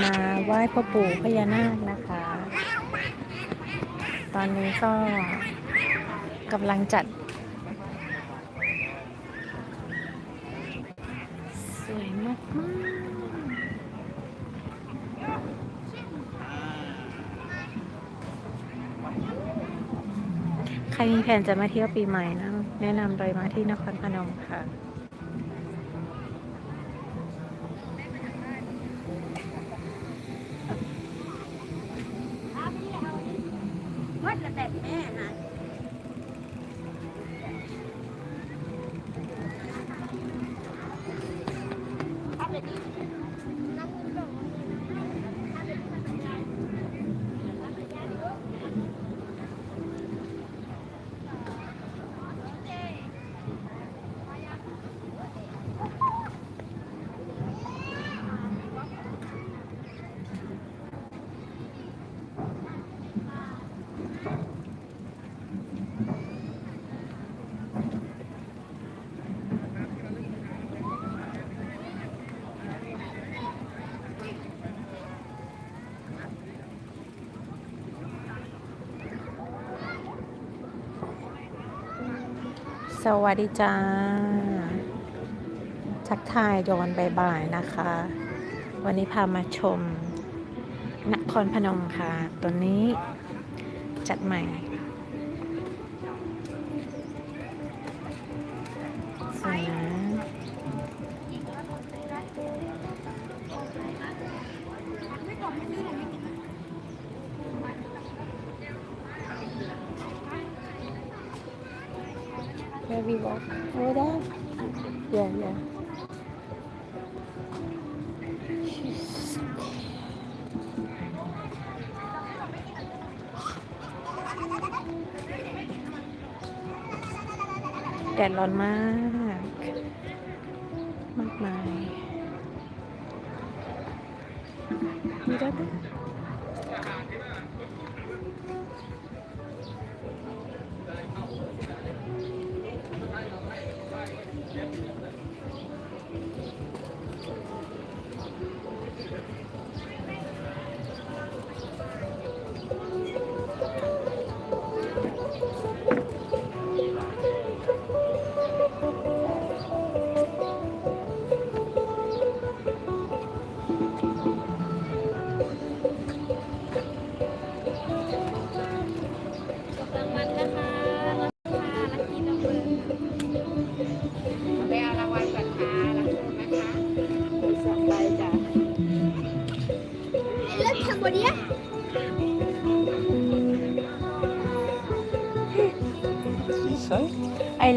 มาไหว้พ่อปู่พญานาคนะคะ ตอนนี้ก็กำลังจัด สวยมากมากใครมีแผนจะมาเที่ยวปีใหม่นะ แนะนำโดยมาที่นครพนมค่ะ สวัสดีจ้าทักทายย้อนบ่ายๆนะคะ วันนี้พามาชมนครพนมค่ะ ตัวนี้จัดใหม่ เ Where we walk over there? Yeah, yeah. Jeez. แดดร้อนมาก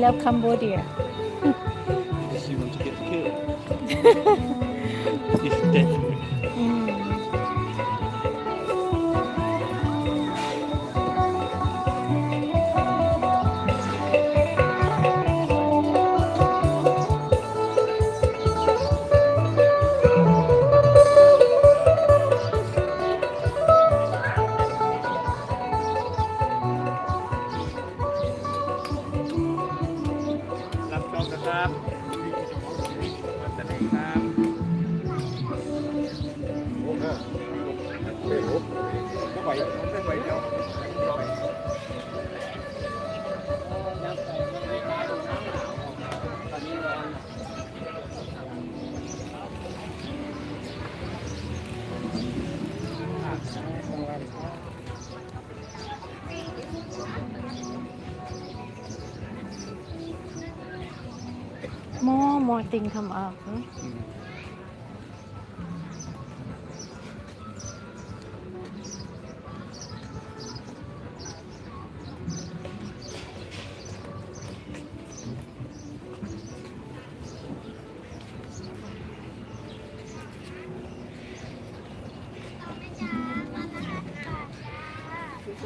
love Cambodia more more thing come up เนอะคือส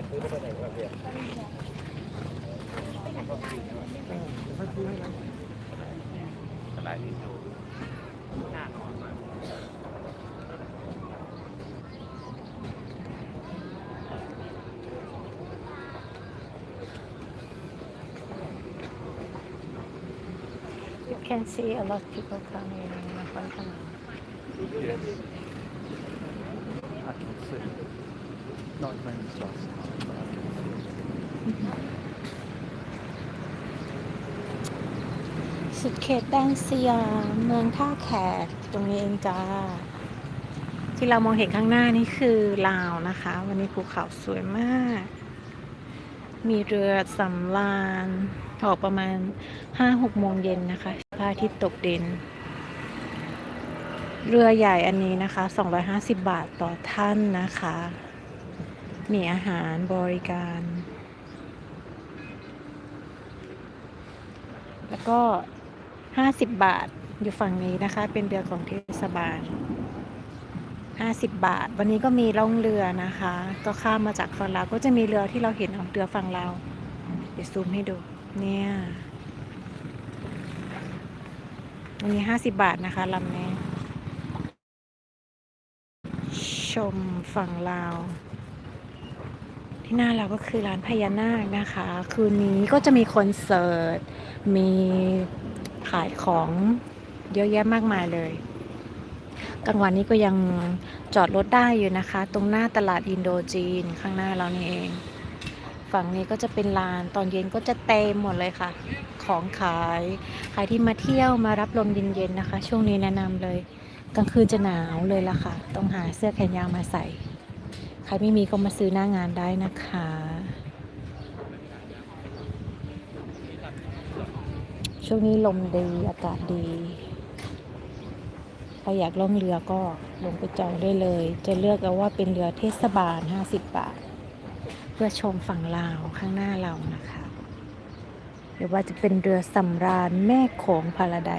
อมาไหนมาแพร่ตลาดนี้ดูน่านอนมาก You can see a lot of people coming in Nakhon Phanom. Yes. I can see. Not many stars now, but I can see. สุดเขตแดนสยามเมืองท่าแขกตรงนี้เองจ้า ที่เรามองเห็นข้างหน้านี่คือลาวนะคะ วันนี้ภูเขาสวยมาก มีเรือสำราญออกประมาณ 5-6 โมงเย็นนะคะพระอาทิตย์ตกดิน เรือใหญ่อันนี้นะคะ 250 บาทต่อท่านนะคะ มีอาหารบริการ แล้วก็ 50 บาทอยู่ฝั่งนี้นะคะ เป็นเรือของเทศบาล 50 บาท วันนี้ก็มีล่องเรือนะคะ ก็ข้ามมาจากฝั่งลาวก็จะมีเรือที่เราเห็นของเรือฝั่งลาวเดี๋ยวซูมให้ดู เนี่ยวันนี้ 50 บาทนะคะลำนี้ ชมฝั่งลาว ที่หน้าเราก็คือร้านพญานาคนะคะ คืนนี้ก็จะมีคอนเสิร์ต มีขายของเยอะแยะมากมายเลยกลางวันนี้ก็ยังจอดรถได้อยู่นะคะ ตรงหน้าตลาดอินโดจีนข้างหน้าเรานี่เอง ฝั่งนี้ก็จะเป็นลานตอนเย็นก็จะเต็มหมดเลยค่ะ ของขายใครที่มาเที่ยวมารับลมเย็นๆนะคะ ช่วงนี้แนะนำเลย กลางคืนจะหนาวเลยล่ะค่ะ ต้องหาเสื้อแขนยาวมาใส่ รไม่มีก็มาซื้อหน้างานได้นะคะ ช่วงนี้ลมดีอากาศดีใครอยากล่องเรือก็ลงไปจองได้เลย จะเลือกเอาว่าเป็นเรือเทศบาล 50 บาท เพื่อชมฝั่งลาวข้างหน้าเรานะคะหรือว่าจะเป็นเรือสำราญแม่โขงพาราได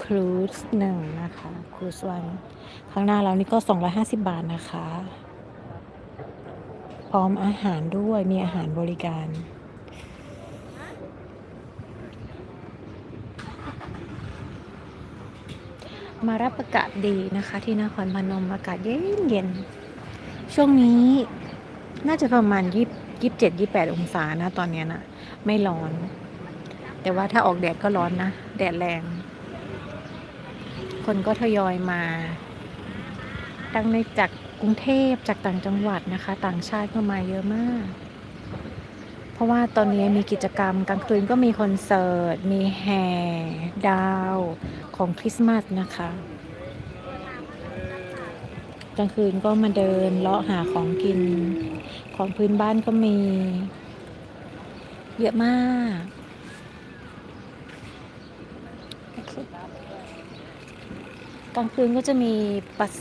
ครูซหนึ่งนะคะครูซวันข้างหน้าเรานี่ก็ 250 บาทนะคะ พร้อมอาหารด้วย มีอาหารบริการมารับอากาศดีนะคะ ที่นครพนมอากาศเย็นเย็นๆช่วงนี้น่าจะประมาณยี่ยี่เจ็ดยี่แปดองศานะตอนนี้นะไม่ร้อน แต่ว่าถ้าออกแดดก็ร้อนนะ แดดแรง คนก็ทยอยมาทั้งในจาก กรุงเทพจากต่างจังหวัดนะคะ ต่างชาติก็มาเยอะมาก เพราะว่าตอนนี้มีกิจกรรมกลางคืนก็มีคอนเสิร์ต มีแห่ดาวของคริสต์มาสนะคะกลางคืนก็มาเดินเลาะหาของกินของพื้นบ้านก็มี เยอะมากโอเค กลางคืนก็จะมีปัส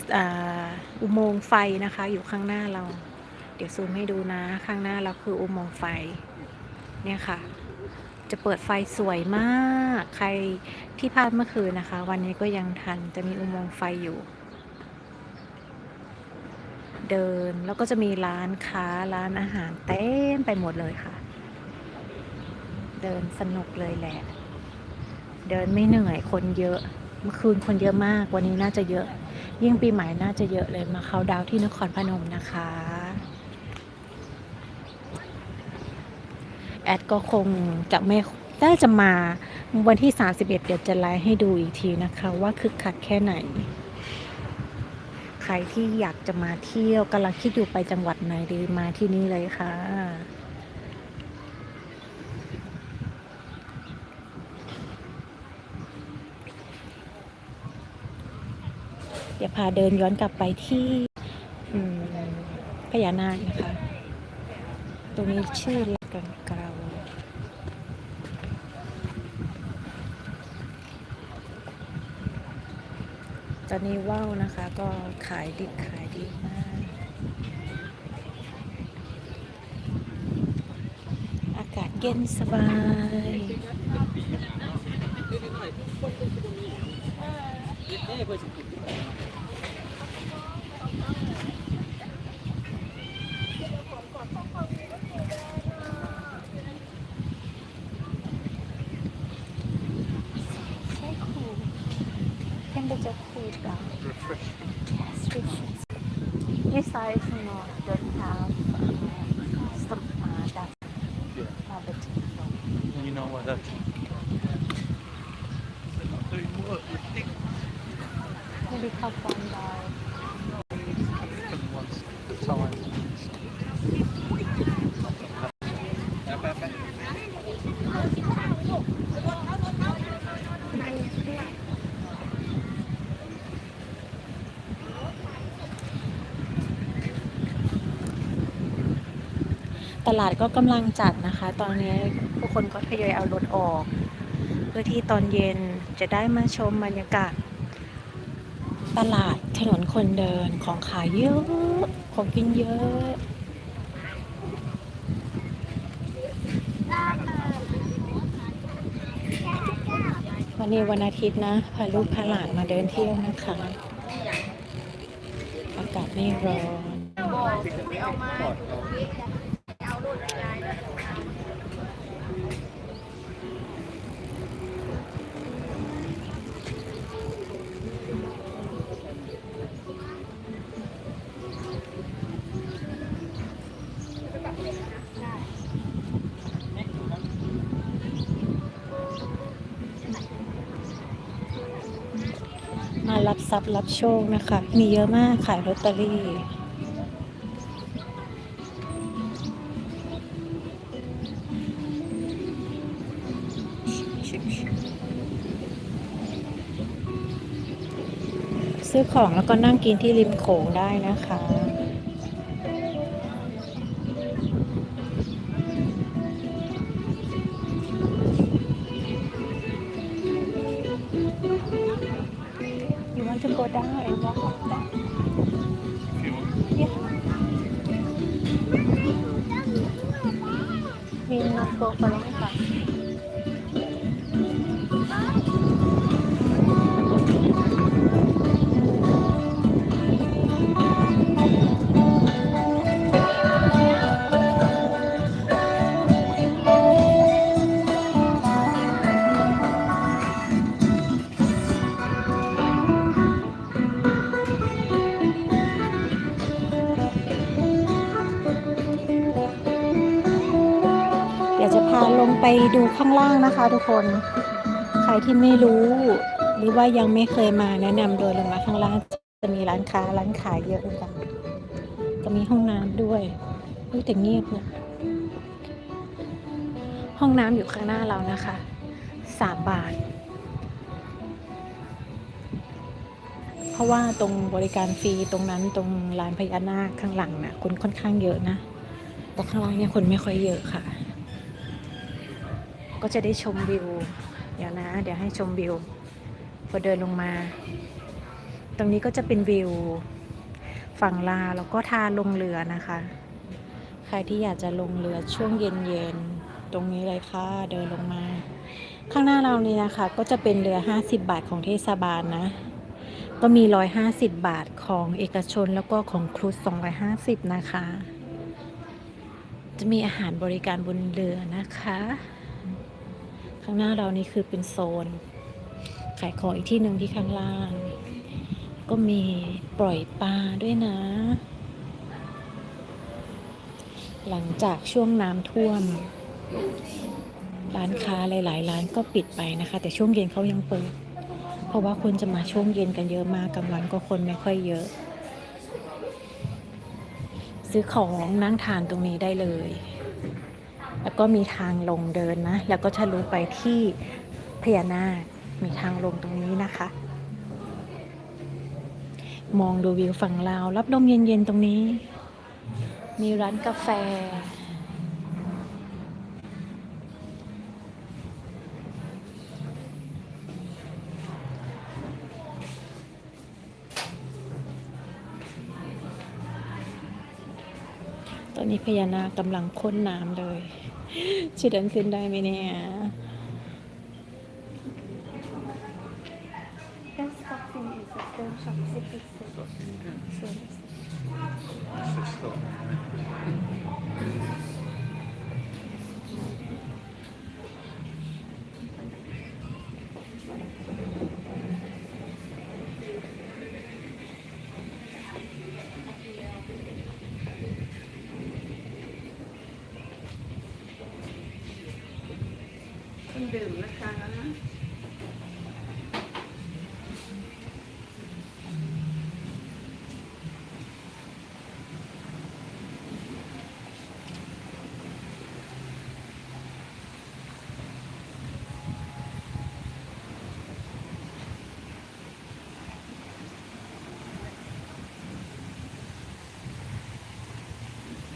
อุโมงค์ไฟนะคะ อยู่ข้างหน้าเรา เดี๋ยวซูมให้ดูนะ ข้างหน้าเราคืออุโมงค์ไฟ เนี่ยค่ะ จะเปิดไฟสวยมาก ใครที่พลาดเมื่อคืนนะคะ วันนี้ก็ยังทัน จะมีอุโมงค์ไฟอยู่ เดินแล้วก็จะมีร้านค้าร้านอาหารเต็มไปหมดเลยค่ะ เดินสนุกเลยแหละ เดินไม่เหนื่อยคนเยอะ เมื่อคืนคนเยอะมาก วันนี้น่าจะเยอะ ยิ่งปีใหม่น่าจะเยอะเลยมาเขาดาวน์ที่นครพนมนะคะ แอดก็คงจะไม่ได้จะมาวันที่ 31 เดี๋ยวจะไลฟ์ให้ดูอีกทีนะคะ ว่าคึกคักแค่ไหน ใครที่อยากจะมาเที่ยวกำลังคิดอยู่ไปจังหวัดไหนดีมาที่นี่เลยค่ะ เดี๋ยวพาเดินย้อนกลับไปที่พญานาคนะคะ ตรงนี้ชื่อละกันเกลาตอนนี้ว่าวนะคะ ก็ขายดิบขายดีมาก อากาศเย็นสบาย So ลาดก็กำลังจัดนะคะ ตอนนี้ผู้คนก็ทยอยเอารถออก เพื่อที่ตอนเย็นจะได้มาชมบรรยากาศ ตลาดถนนคนเดินของขายเยอะ ของกินเยอะวันนี้วันอาทิตย์นะพาลูกพาหลานมาเดินเที่ยวนะคะ อากาศไม่ร้อน รับทรัพย์รับโชคนะคะ มีเยอะมากขายลอตเตอรี่ซื้อของแล้วก็นั่งกินที่ริมโขงได้นะคะ We not go for long ดูข้างล่างนะคะ ทุกคน ใครที่ไม่รู้ หรือว่ายังไม่เคยมาแนะนำโดยลงมาข้างล่าง จะมีร้านค้าร้านขายเยอะเลยค่ะจะมีห้องน้ำด้วยอุ๊ยแต่เงียบเนี่ยห้องน้ำอยู่ข้างหน้าเรานะคะสามบาท เพราะว่าตรงบริการฟรีตรงนั้นตรงร้านพญานาคข้างหลังน่ะคนค่อนข้างเยอะนะแต่ข้างล่างเนี่ยคนไม่ค่อยเยอะค่ะ ก็จะได้ชมวิว เดี๋ยวนะ เดี๋ยวให้ชมวิว พอเดินลงมา ตรงนี้ก็จะเป็นวิว ฝั่งลาวแล้วก็ทาลงเรือนะคะ ใครที่อยากจะลงเรือช่วงเย็นๆ ตรงนี้เลยค่ะ เดินลงมา ข้างหน้าเรานี่นะคะ ก็จะเป็นเรือ 50 บาทของเทศบาลนะ ก็มี 150 บาทของเอกชนแล้วก็ของครูส250 นะคะจะมีอาหารบริการบนเรือนะคะ ข้างหน้าเรานี่คือเป็นโซน ขายของอีกที่หนึ่งที่ข้างล่าง ก็มีปล่อยปลาด้วยนะ หลังจากช่วงน้ำท่วม ร้านค้าหลาย ๆ ร้านก็ปิดไปนะคะ แต่ช่วงเย็นเขายังเปิด เพราะว่าคนจะมาช่วงเย็นกันเยอะมากกลางวันก็คนไม่ค่อยเยอะ ซื้อของนั่งทานตรงนี้ได้เลย แล้วก็มีทางลงเดินนะ แล้วก็ทะลุไปที่พญานาค มีทางลงตรงนี้นะคะ มองดูวิวฝั่งลาว รับลมเย็นๆตรงนี้ มีร้านกาแฟ นี้พญานาคกำลังพ่นน้ำเลยจะเดินขึ้นได้ไหมเนี่ย Den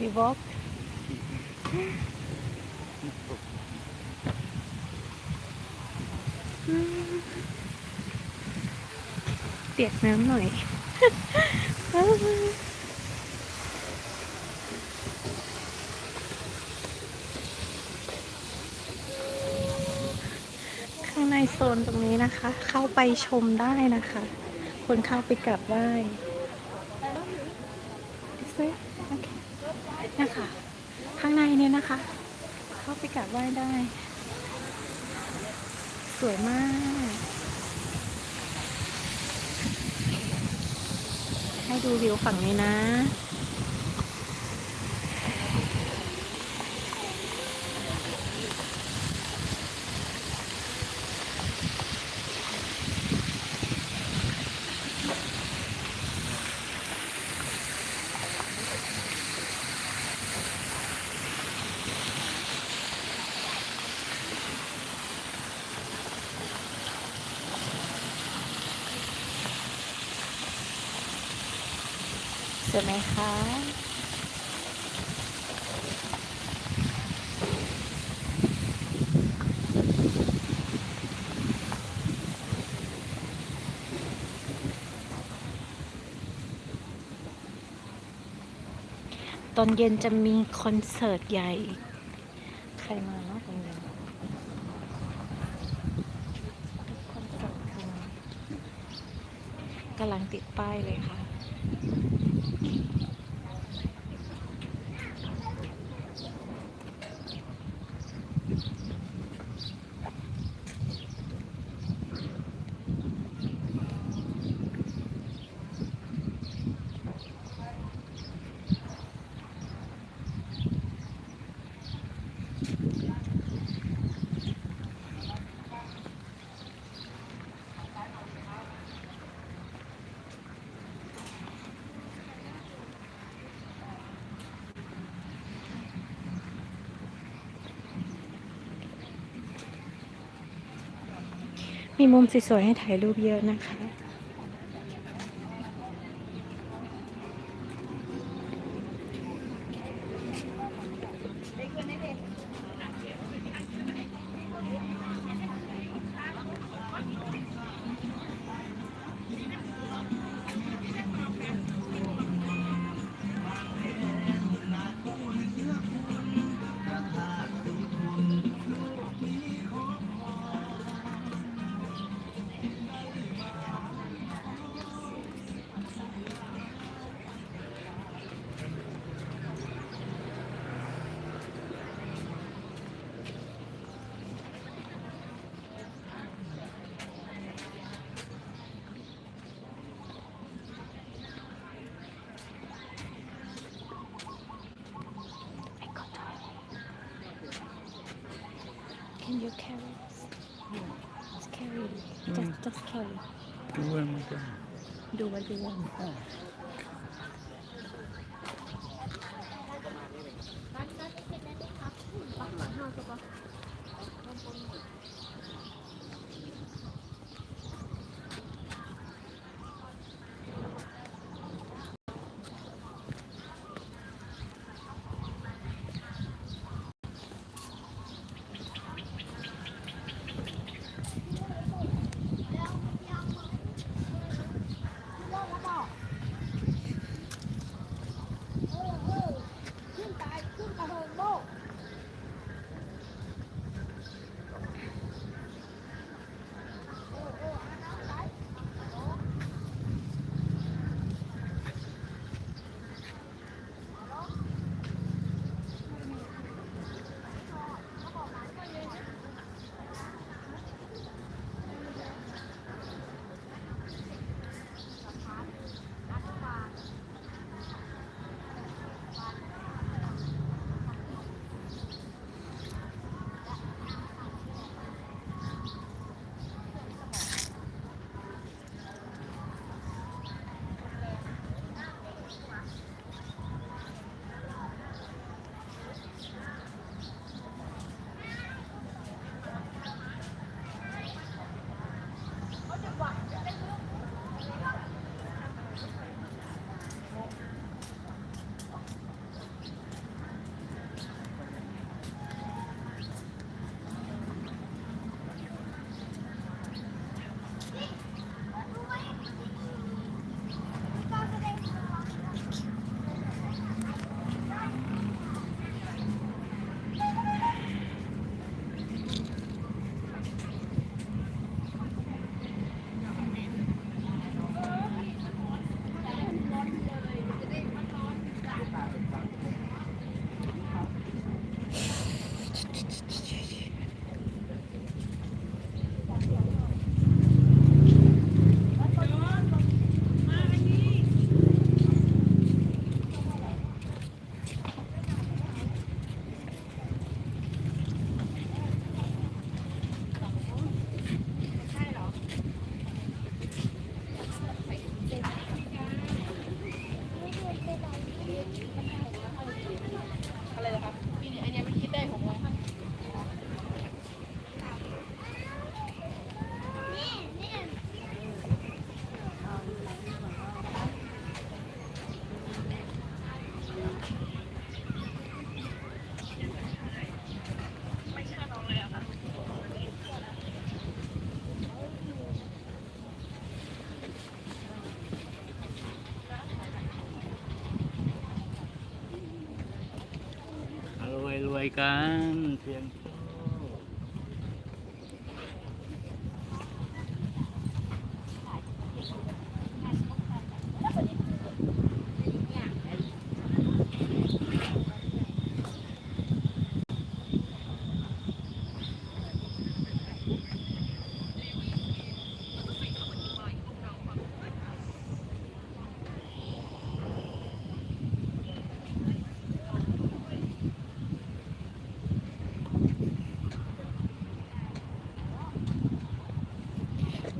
พี่วอกเปียกน้ำหน่อย ข้างในโซนตรงนี้นะคะ เข้าไปชมได้นะคะ คนเข้าไปกราบไหว้ This way? Okay. นะคะ ข้างในเนี่ยนะคะ เข้า ไปกราบไหว้ได้ สวยมาก ให้ดูวิวฝั่งนี้นะ สวยไหมคะตอนเย็นจะมีคอนเสิร์ตใหญ่ ใครมาเนาะตอนเย็นคอนเสิร์ตกำลังติดป้ายเลยค่ะ มีมุมสวยๆให้ถ่ายรูปเยอะนะคะ Can you carry? Just carry. Just, just carry. Du är man kan. Do what you want. อ กันเพียง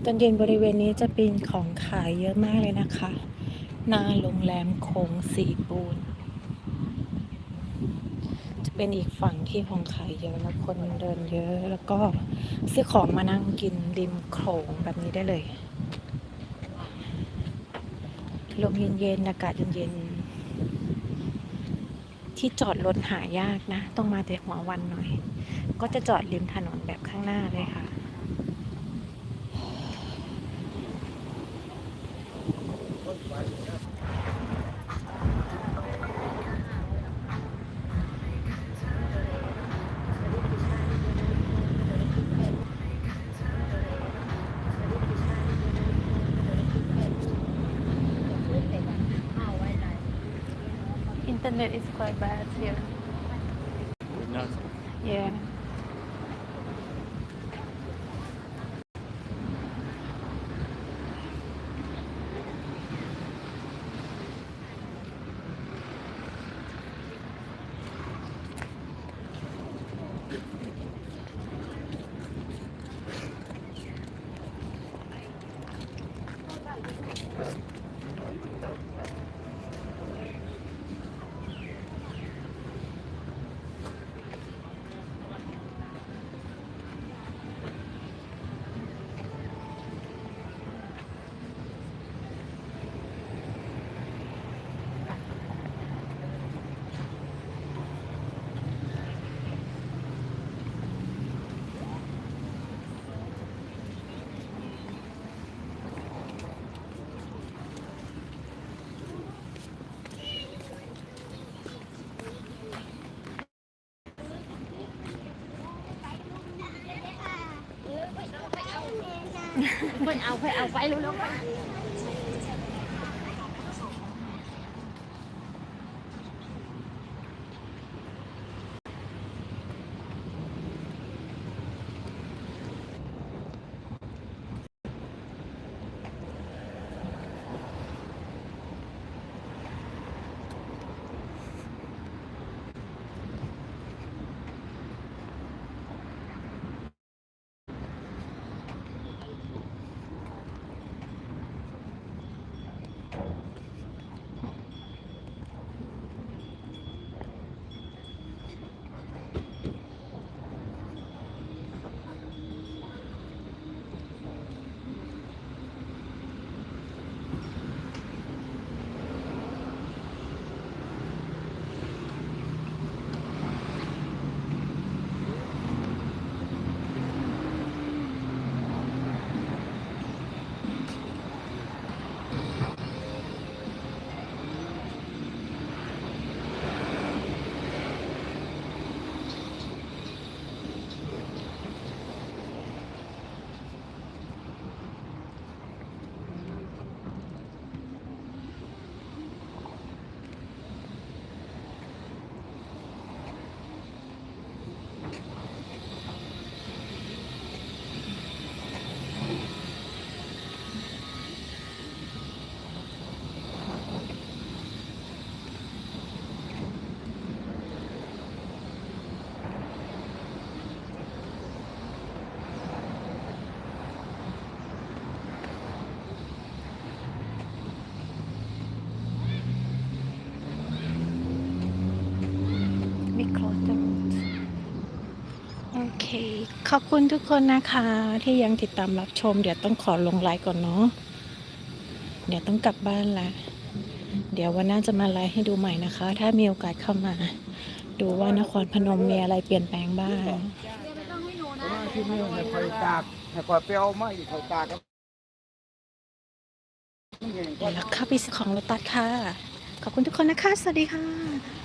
ตอนเย็นบริเวณนี้จะเป็นของขายเยอะมากเลยนะคะ หน้าโรงแรมโคงสีปูน จะเป็นอีกฝั่งที่ของขายเยอะแล้วคนเดินเยอะแล้วก็ซื้อของมานั่งกินริมโขงแบบนี้ได้เลยลมเย็นๆอากาศเย็นๆที่จอดรถหายากนะ ต้องมาแต่หัววันหน่อย ก็จะจอดริมถนนแบบข้างหน้าเลยค่ะ Internet is quite bad here. Yeah. mình เอา phải เอาไว้รู้ๆ ขอบคุณทุกคนนะคะ ที่ยังติดตามรับชม เดี๋ยวต้องขอลงไลน์ก่อนเนาะเดี๋ยวต้องกลับบ้านละเดี๋ยววันหน้าจะมาไลฟ์ให้ดูใหม่นะคะ ถ้ามีโอกาสเข้ามา ดูว่านครพนมมีอะไรเปลี่ยนแปลงบ้างที่นี่ให้คอยตากให้คอยเปรี้ยวไม่คอยตากครับเดี๋ยวเราเข้าไปซื้อของรถตัดค่ะ ขอบคุณทุกคนนะคะ สวัสดีค่ะ